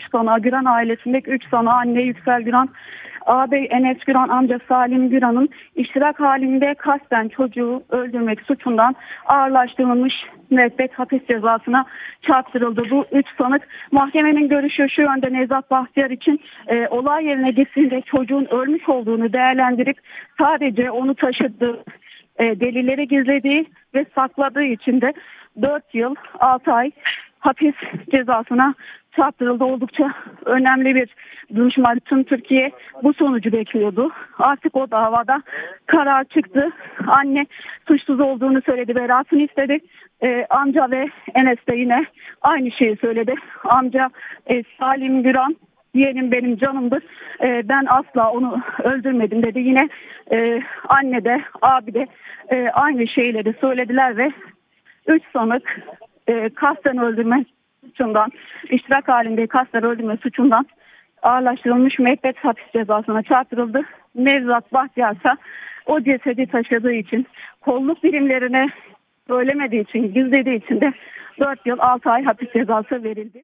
3 sana Güran ailesindeki 3 sana anne Yüksel Güran, ağabey Enes Güran, amca Salim Güran'ın iştirak halinde kasten çocuğu öldürmek suçundan ağırlaştırılmış müebbet hapis cezasına çarptırıldı. Bu üç sanık mahkemenin görüşü şu yönde Nevzat Bahtiyar için e, olay yerine gittiğinde çocuğun ölmüş olduğunu değerlendirip sadece onu taşıdığı e, delilleri gizlediği ve sakladığı için de 4 yıl 6 ay hapis cezasına çarptırıldı. Oldukça önemli bir duruşma. Tüm Türkiye bu sonucu bekliyordu. Artık o davada karar çıktı. Anne suçsuz olduğunu söyledi, beraatini istedi. Ee, amca ve Enes de yine aynı şeyi söyledi. Amca e, Salim Güran yeğenim benim canımdır. Ee, ben asla onu öldürmedim dedi. Yine e, anne de abi de e, aynı şeyleri söylediler ve üç sanık e, kasten öldürme suçundan, iştirak halinde kasten öldürme suçundan ağırlaştırılmış müebbet hapis cezasına çarptırıldı. Nevzat Bahtiyar ise o cesedi taşıdığı için kolluk birimlerine söylemediği için, gizlediği için de 4 yıl 6 ay hapis cezası verildi.